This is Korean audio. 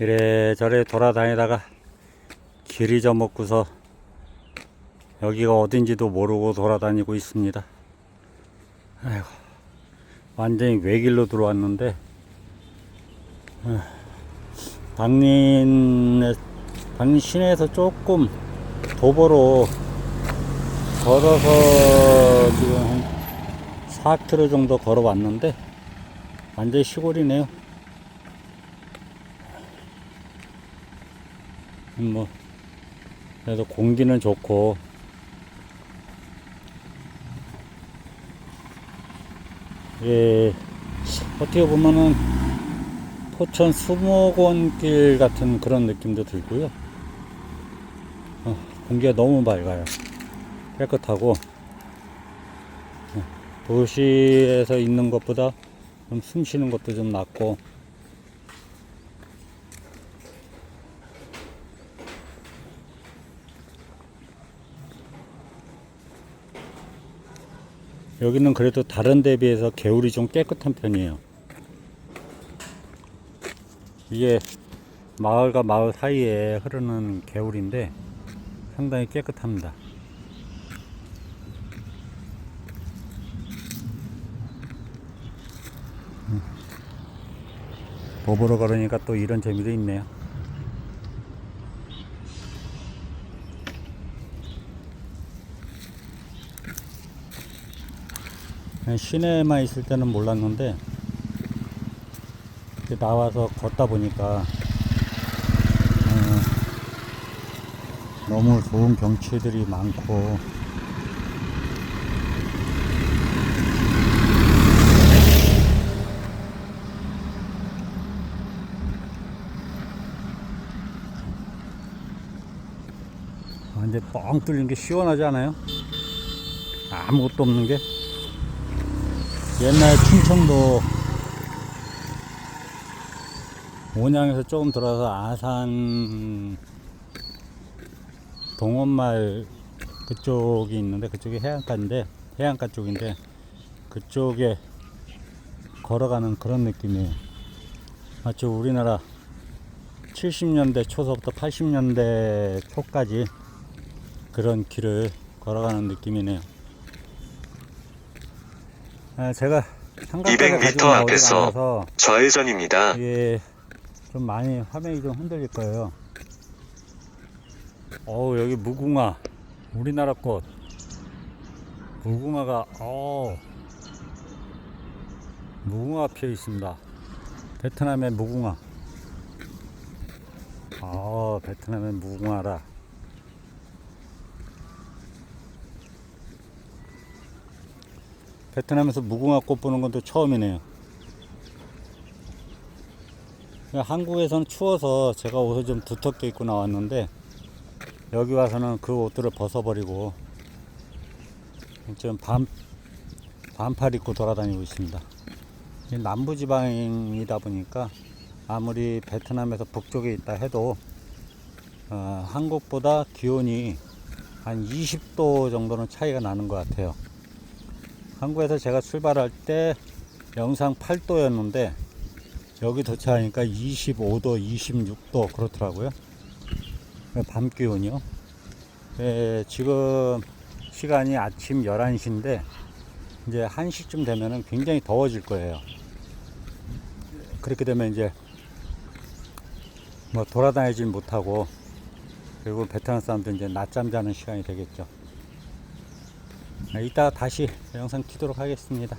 이래저래 돌아다니다가 길 잊어먹고서 여기가 어딘지도 모르고 돌아다니고 있습니다. 아이고, 완전히 외길로 들어왔는데, 아, 당린에, 당린 시내에서 조금 도보로 걸어서 지금 한 4km 정도 걸어왔는데, 완전히 시골이네요. 뭐, 그래도 공기는 좋고, 예, 어떻게 보면은 포천 수목원길 같은 그런 느낌도 들고요. 어, 공기가 너무 맑아요. 깨끗하고, 어, 도시에서 있는 것보다 좀 숨 쉬는 것도 좀 낫고, 여기는 그래도 다른 데 비해서 개울이 좀 깨끗한 편이에요. 이게 마을과 마을 사이에 흐르는 개울인데 상당히 깨끗합니다. 음. 도보로 걸으니까 또 이런 재미도 있네요. 시내에만 있을 때는 몰랐는데 나와서 걷다 보니까 어, 너무 좋은 경치들이 많고 완전 뻥 뚫린 게 시원하지 않아요? 아무것도 없는 게 옛날 충청도 온양에서 조금 들어서 아산 동원말 그쪽이 있는데 그쪽이 해안가인데 해안가 쪽인데 그쪽에 걸어가는 그런 느낌이에요. 마치 우리나라 70년대 초서부터 80년대 초까지 그런 길을 걸어가는 느낌이네요. 아, 제가 삼각대를 200m 가지고 나오지가 앞에서 좌회전입니다. 이게 좀 많이 화면이 좀 흔들릴 거예요. 어우 여기 무궁화 우리나라 꽃 무궁화가 어 무궁화 피어 있습니다. 베트남의 무궁화. 아 베트남의 무궁화라. 베트남에서 무궁화 꽃 보는 건또 처음이네요. 한국에서는 추워서 제가 옷을 좀 두텁게 입고 나왔는데 여기 와서는 그 옷들을 벗어버리고 지금 반, 반팔 입고 돌아다니고 있습니다. 이 남부지방이다 보니까 아무리 베트남에서 북쪽에 있다 해도 어, 한국보다 기온이 한 20도 정도는 차이가 나는 것 같아요. 한국에서 제가 출발할 때 영상 8도였는데 여기 도착하니까 25도, 26도 그렇더라고요. 밤 기온이요. 예, 지금 시간이 아침 11시인데 이제 1시쯤 되면은 굉장히 더워질 거예요. 그렇게 되면 이제 뭐 돌아다니질 못하고 그리고 베트남 사람들 이제 낮잠 자는 시간이 되겠죠. 아, 이따 다시 영상 키도록 하겠습니다.